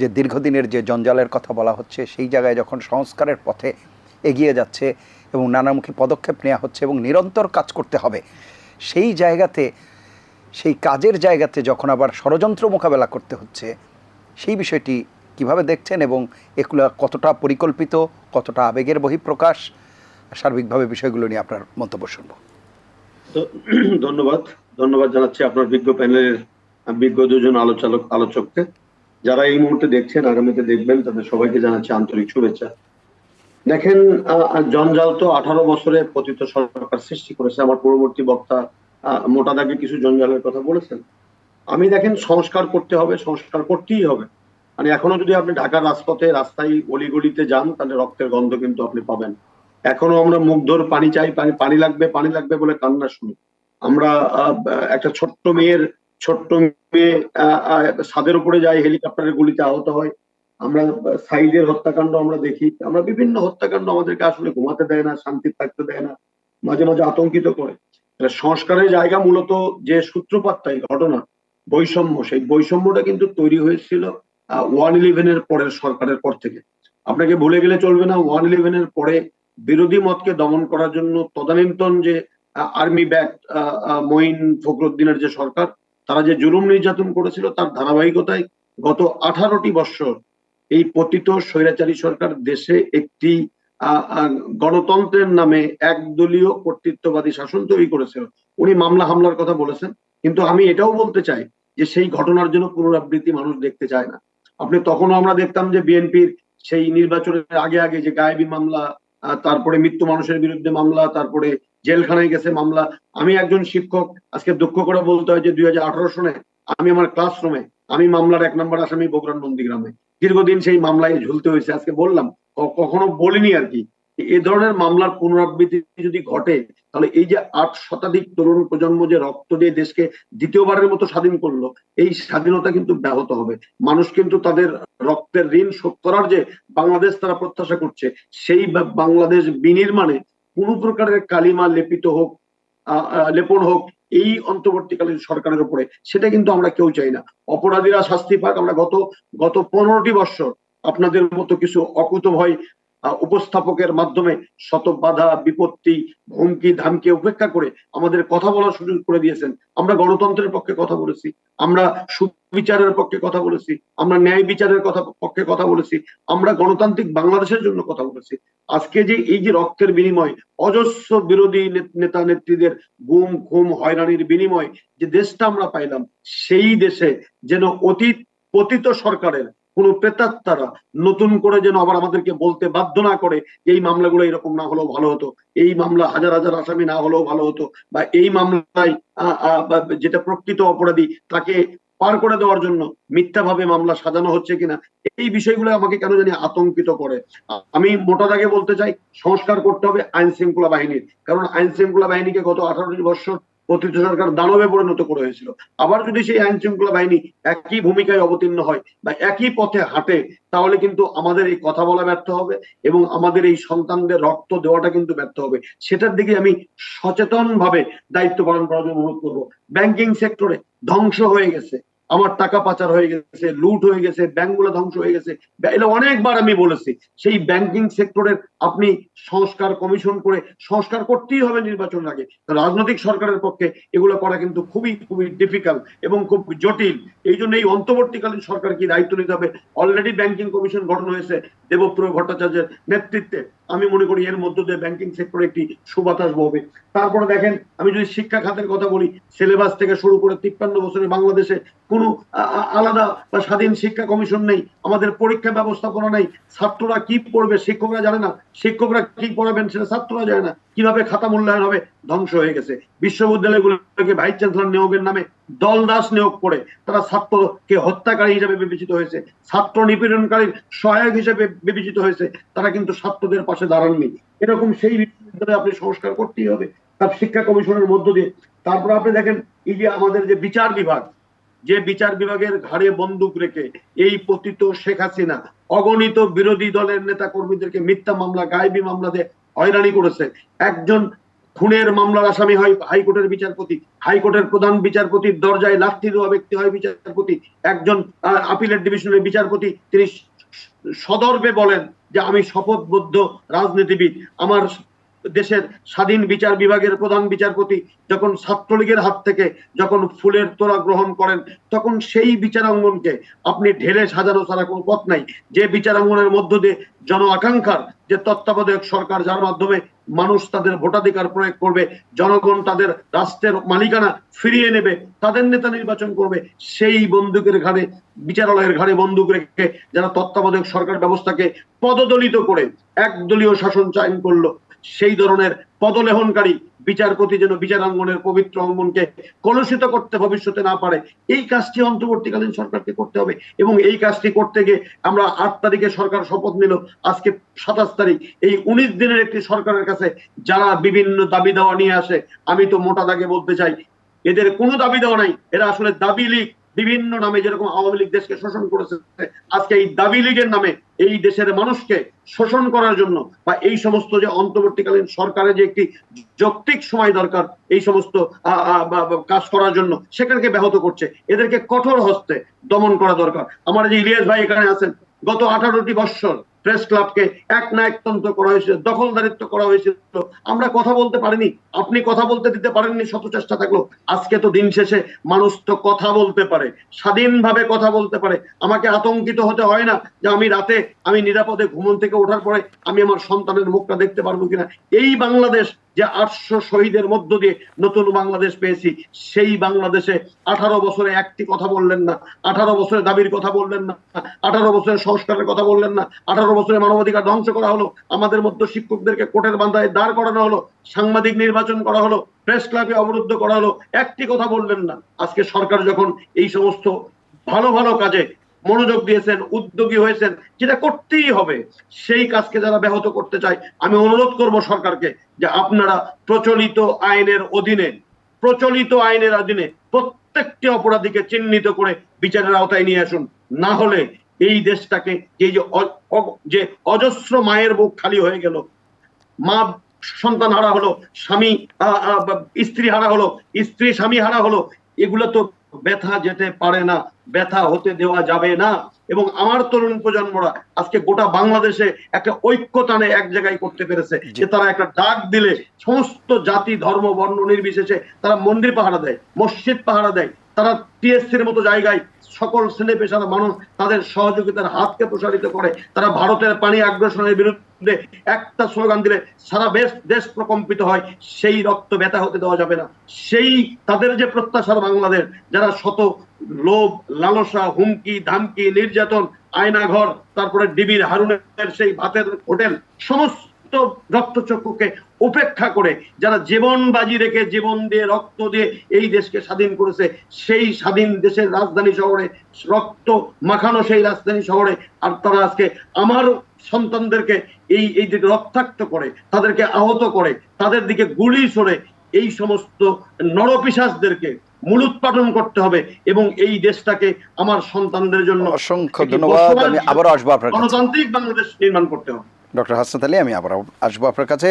যে দীর্ঘদিনের যে জঞ্জালের কথা বলা হচ্ছে, সেই জায়গায় যখন সংস্কারের পথে এগিয়ে যাচ্ছে এবং নানামুখী পদক্ষেপ নেওয়া হচ্ছে এবং নিরন্তর কাজ করতে হবে, সেই জায়গাতে, সেই কাজের জায়গাতে যখন আবার ষড়যন্ত্র মোকাবেলা করতে হচ্ছে, সেই বিষয়টি কীভাবে দেখছেন এবং এগুলো কতটা পরিকল্পিত, কতটা আবেগের বহিঃপ্রকাশ? সার্বিকভাবে বিষয়গুলো নিয়ে আপনার মন্তব্য শুনব। ধন্যবাদ। ধন্যবাদ জানাচ্ছি আপনার বিজ্ঞ প্যানেলের বিজ্ঞ দুজন আলোচক আলোচককে। যারা এই মুহূর্তে দেখছেন, আগামীতে দেখবেন, তাদের সবাইকে জানাচ্ছি আন্তরিক শুভেচ্ছা। দেখেন জঞ্জাল তো আঠারো বছরে পতিত সরকার সৃষ্টি করেছে। আমার পূর্ববর্তী বক্তা মোটা দাগে কিছু জঞ্জালের কথা বলেছেন। আমি দেখেন, সংস্কার করতে হবে, সংস্কার করতেই হবে। মানে এখনও যদি আপনি ঢাকার রাজপথে রাস্তায় অলিগলিতে যান, তাহলে রক্তের গন্ধ কিন্তু আপনি পাবেন। এখনও আমরা মুগ্ধর, পানি চাই, পানি পানি লাগবে পানি লাগবে বলে কান্না শুনি। আমরা একটা ছোট্ট মেয়ের ছোট্ট মেয়ে ছাদের উপরে যায়, হেলিকপ্টারের গুলিতে আহত হয়। আমরা সাইডের হত্যাকাণ্ড আমরা দেখি। আমরা বিভিন্ন হত্যাকাণ্ড আমাদেরকে আসলে ঘুমাতে দেয় না শান্তি থাকতে দেয় না, মাঝে মাঝে আতঙ্কিত করে। সংস্কারের জায়গা মূলত যে সূত্রপাতটাই ঘটনা, বৈষম্য, সেই বৈষম্যটা কিন্তু তৈরি হয়েছিল ওয়ান ইলেভেনের পরের সরকারের পর থেকে। আপনাকে ভুলে গেলে চলবে না, ওয়ান ইলেভেনের পরে বিরোধী মতকে দমন করার জন্য তদানীন্তন যে আর্মি ব্যাক মঈন ফখরুদ্দিনের যে সরকার তারা যে জুলুম নির্যাতন করেছিল তার ধারাবাহিকতায় গত আঠারোটি বৎসর এই পতিত স্বৈরাচারী সরকার দেশে একটি গণতন্ত্রের নামে একদলীয় কর্তৃত্ববাদী শাসন তৈরি করেছিল। উনি মামলা হামলার কথা বলেছেন, কিন্তু আমি এটাও বলতে চাই যে সেই ঘটনার জন্য পুনরাবৃত্তি মানুষ দেখতে চায় না। আপনি তখনও আমরা দেখতাম যে বিএনপির সেই নির্বাচনের আগে আগে যে গায়েবী মামলা তারপরে মৃত্যু মানুষের বিরুদ্ধে মামলা, তারপরে জেলখানায় গেছে মামলা। আমি একজন শিক্ষক, আজকে দুঃখ করে বলতে হয় যে দুই হাজার আঠারো সনে আমি আমার ক্লাসরুমে, আমি মামলার এক নম্বর আসামি বগুড়ার নন্দীগ্রামে দীর্ঘদিন সেই মামলায় ঝুলতে হয়েছে, আজকে বললাম কখনো বলিনি আর কি। এ ধরনের মামলার পুনরাবৃত্তি যদি ঘটে, তাহলে এই যে আট শতাধিক তরুণ প্রজন্ম যে রক্ত দিয়ে দেশকে দ্বিতীয়বারের মতো স্বাধীন করল, এই স্বাধীনতা কিন্তু ব্যাহত হবে। মানুষ কিন্তু তাদের রক্তের ঋণ শোধ করার যে বাংলাদেশ তারা প্রত্যাশা করছে, সেই বাংলাদেশ বিনির্মাণে কোনো প্রকারের কালিমা লেপিত হোক লেপন হোক, এই অন্তর্বর্তীকালীন সরকারের উপরে, সেটা কিন্তু আমরা কেউ চাই না। অপরাধীরা শাস্তি পাক। আমরা গত গত পনেরোটি বৎসর আপনাদের মতো কিছু অকুত ভয় উপস্থাপকের মাধ্যমে শত বাধা, বিপত্তি, হুমকি, ধামকে উপেক্ষা করে আমাদের কথা বলার সুযোগ করে দিয়েছেন। আমরা গণতন্ত্রের পক্ষে কথা বলেছি, আমরা সুবিচারের পক্ষে কথা বলেছি, আমরা ন্যায় বিচারের কথা পক্ষে কথা বলেছি, আমরা গণতান্ত্রিক বাংলাদেশের জন্য কথা বলেছি। আজকে যে এই যে রক্তের বিনিময়, অজস্র বিরোধী নেতা নেত্রীদের গুম, খুম, হয়রানির বিনিময় যে দেশটা আমরা পাইলাম, সেই দেশে যেন অতীত, পতিত সরকারের কোন প্রেতাত্মারা নতুন করে যেন আবার আমাদেরকে বলতে বাধ্য না করে যে এই মামলাগুলো এরকম না হলেও ভালো হতো, এই মামলা হাজার হাজার আসামি না হলেও ভালো হতো বা এই মামলায় যেটা প্রকৃত অপরাধী তাকে পার করে দেওয়ার জন্য মিথ্যাভাবে মামলা সাজানো হচ্ছে কিনা, এই বিষয়গুলো আমাকে কেন জানি আতঙ্কিত করে। আমি মোটা দাগে বলতে চাই, সংস্কার করতে হবে আইন শৃঙ্খলা বাহিনীর। কারণ আইন শৃঙ্খলা বাহিনীকে গত আঠারোটি বছর প্রতিটি সরকার দানবে পরিণত করে হয়েছিল আবার যদি সেই আইন শৃঙ্খলা বাহিনী একই ভূমিকায় অবতীর্ণ হয় বা একই পথে হাঁটে, তাহলে কিন্তু আমাদের এই কথা বলা ব্যর্থ হবে এবং আমাদের এই সন্তানদের রক্ত দেওয়াটা কিন্তু ব্যর্থ হবে। সেটার দিকে আমি সচেতন ভাবে দায়িত্ব পালন করার জন্য অনুরোধ করব। ব্যাংকিং সেক্টরে ধ্বংস হয়ে গেছে। আমার টাকা পাচার হয়ে গেছে, লুট হয়ে গেছে ব্যাংকগুলো ধ্বংস হয়ে গেছে। এটা অনেকবার আমি বলেছি, সেই ব্যাংকিং সেক্টরের আপনি সংস্কার কমিশন করে সংস্কার করতেই হবে নির্বাচনের আগে। রাজনৈতিক সরকারের পক্ষে এগুলো করা কিন্তু খুবই খুবই ডিফিকাল্ট এবং খুব জটিল। এই জন্য এই অন্তর্বর্তীকালীন সরকার কি দায়িত্ব নিতে হবে? অলরেডি ব্যাংকিং কমিশন গঠন হয়েছে দেবপ্রিয় ভট্টাচার্যের নেতৃত্বে। আমি মনে করি এর মধ্য দিয়ে ব্যাংকিং সেক্টরে একটি সুবাতাস বহবে তারপরে দেখেন, আমি যদি শিক্ষা খাতের কথা বলি সিলেবাস থেকে শুরু করে তিপ্পান্ন বছরে বাংলাদেশে কোনো আলাদা বা স্বাধীন শিক্ষা কমিশন নেই, আমাদের পরীক্ষা ব্যবস্থাপনা নেই। ছাত্ররা কি পড়বে শিক্ষকরা জানে না। শিক্ষকরা কি পড়াবেন সেটা ছাত্ররা জানে না। কীভাবে খাতা মূল্যায়ন হবে? ধ্বংস হয়ে গেছে। বিশ্ববিদ্যালয়গুলোকে ভাইস চ্যান্সেলর নিয়োগের নামে দল দাস নিয়োগ করে তারা ছাত্রকে হত্যাকারী হিসেবে বিবেচিত হয়েছে, ছাত্র নিপীড়নকারীর সহায়ক হিসেবে বিবেচিত হয়েছে, তারা কিন্তু ছাত্রদের পাশে দাঁড়াননি। এরকম সেই বিশ্ববিদ্যালয়ে আপনি সংস্কার করতেই হবে। তার শিক্ষা কমিশনের মধ্য দিয়ে। তারপর আপনি দেখেন, এই যে আমাদের যে বিচার বিভাগ, যে বিচার বিভাগের ঘাড়ে বন্দুক রেখে এই পতিত শেখ হাসিনা অগণিত বিরোধী দলের নেতা কর্মীদেরকে মিথ্যা মামলা, গায়েবী মামলা দিয়ে হয়রানি করেছে। একজন খুনের মামলার আসামি হয় হাইকোর্টের বিচারপতি। হাইকোর্টের প্রধান বিচারপতির দরজায় লাঠি দেওয়া ব্যক্তি হয় বিচারপতি। একজন আপিলের ডিভিশনের বিচারপতি, তিনি স- সদর্পে বলেন যে, আমি শপথবদ্ধ রাজনীতিবিদ। আমার দেশের স্বাধীন বিচার বিভাগের প্রধান বিচারপতি যখন ছাত্রলীগের হাত থেকে যখন ফুলের তোড়া গ্রহণ করেন, তখন সেই বিচারাঙ্গনকে আপনি ঢেলে সাজানো ছাড়া কোনো পথ নাই। যে বিচারাঙ্গনের মধ্য দিয়ে জন আকাঙ্ক্ষার যে তত্ত্বাবধায়ক সরকার, যার মাধ্যমে মানুষ তাদের ভোটাধিকার প্রয়োগ করবে, জনগণ তাদের রাষ্ট্রের মালিকানা ফিরিয়ে নেবে, তাদের নেতা নির্বাচন করবে, সেই বন্দুকের ঘাড়ে, বিচারালয়ের ঘাড়ে বন্দুক রেখে যারা তত্ত্বাবধায়ক সরকার ব্যবস্থাকে পদদলিত করে, একদলীয় শাসন চায়ন করল, সেই ধরনের পদলেহনকারী বিচারপতি যেন বিচারাঙ্গনের পবিত্র অঙ্গনকে কলুষিত করতে ভবিষ্যতে না পারে, এই কাজটি অন্তর্বর্তীকালীন সরকারকে করতে হবে এবং এই কাজটি করতে গিয়ে আমরা আট তারিখে সরকার শপথ নিল, আজকে সাতাশ তারিখ। এই উনিশ দিনের একটি সরকারের কাছে যারা বিভিন্ন দাবি দেওয়া নিয়ে আসে, আমি তো মোটা দাগে বলতে চাই, এদের কোনো দাবি দেওয়া নাই, এরা আসলে দাবি লীগ। বিভিন্ন নামে যেরকম আওয়ামী লীগ দেশকে শোষণ করেছে, আজকে এই দাবি লীগের নামে এই দেশের মানুষকে শোষণ করার জন্য বা এই সমস্ত যে অন্তর্বর্তীকালীন সরকারের যে একটি যৌক্তিক সময় দরকার, এই সমস্ত কাজ করার জন্য সেখানে ব্যাহত করছে। এদেরকে কঠোর হস্তে দমন করা দরকার। আমার যে ইলিয়াস ভাই এখানে আছেন, গত আঠারোটি বৎসর প্রেস ক্লাবকে এক না একতন্ত্র করা হয়েছিল, দখলদারিত্ব করা হয়েছিল। আমরা কথা বলতে পারিনি, আপনি কথা বলতে দিতে পারেননি, শত চেষ্টা থাকল। আজকে তো দিন শেষে মানুষ তো কথা বলতে পারে, স্বাধীনভাবে কথা বলতে পারে। আমাকে আতঙ্কিত হতে হয় না যে আমি রাতে আমি নিরাপদে ঘুমন থেকে ওঠার পরে আমি আমার সন্তানের মুখটা দেখতে পারব কিনা। এই বাংলাদেশ যে আটশো শহীদের মধ্য দিয়ে নতুন বাংলাদেশ পেয়েছি, সেই বাংলাদেশে আঠারো বছরে একটি কথা বললেন না, আঠারো বছরে দাবির কথা বললেন না, আঠারো বছরের সংস্কারের কথা বললেন না, আঠারো বছরে মানবাধিকার ধ্বংস করা হলো, আমাদের মধ্যে শিক্ষকদেরকে কোটের বান্ধায় দাঁড় করানো হলো, সাংবাদিক নির্বাচন করা হলো, প্রেস ক্লাবে অবরুদ্ধ করা হলো, একটি কথা বললেন না। আজকে সরকার যখন এই সমস্ত ভালো ভালো কাজে মনোযোগ দিয়েছেন, উদ্যোগী হয়েছেন, যেটা করতেই হবে, সেই কাজকে যারা ব্যাহত করতে চায়, আমি অনুরোধ করব সরকারকে যে আপনারা প্রচলিত আইনের অধীনে, প্রচলিত আইনের অধীনে প্রত্যেকটি অপরাধীকে চিহ্নিত করে বিচারের আওতায় নিয়ে আসুন। না হলে এই দেশটাকে এই যে অজস্র মায়ের বুক খালি হয়ে গেল, মা সন্তান হারা হলো, স্বামী স্ত্রী হারা হলো, স্ত্রী স্বামী হারা হলো, এগুলো তো ব্যথা যেতে পারে না ব্যথা হতে দেওয়া যাবে না। এবং আমার তরুণ প্রজন্মরা আজকে গোটা বাংলাদেশে একটা ঐক্য টানে এক জায়গায় করতে পেরেছে যে তারা একটা ডাক দিলে সমস্ত জাতি ধর্ম বর্ণ নির্বিশেষে তারা মন্দির পাহারা দেয় মসজিদ পাহারা দেয় তারা টিএসসির মতো জায়গায় সকল শ্রেণি পেশার মানুষ তাদের সহযোগিতার হাতকে প্রসারিত করে, তারা ভারতের পানি আগ্রাসনের বিরুদ্ধে একটা স্লোগান দিলে সারা দেশ দেশ প্রকম্পিত হয়, সেই রক্ত ব্যথা হতে দেওয়া যাবে না। সেই তাদের যে প্রত্যাশার বাংলাদেশ, যারা শত লোভ, লালসা, হুমকি, ধামকি, নির্যাতন, আয়নাঘর, তারপরে ডিবির হারুনের সেই ভাতের হোটেল, সমস্ত রক্তচক্ষুকে উপেক্ষা করে যারা জীবন বাজি রেখে জীবন দিয়ে রক্ত দিয়ে এই দেশকে স্বাধীন করেছে সেই স্বাধীন দেশের রাজধানী শহরে রক্ত মাখানো সেই রাজধানী শহরে আর তারা আজকে আমার সন্তানদেরকে এই এই দিকে রক্তাক্ত করে তাদেরকে আহত করে তাদের দিকে গুলি ছড়ে এই সমস্ত নরপিশাচদেরকে মূলোৎপাটন করতে হবে এবং এই দেশটাকে আমার সন্তানদের জন্য অসংখ্য ধন্যবাদ আমি আবারও আসব আপনার গণতান্ত্রিক বাংলাদেশ নির্মাণ করতে হবে। ডক্টর হাসনাত আলী আমি আবার আসব আপনার কাছে।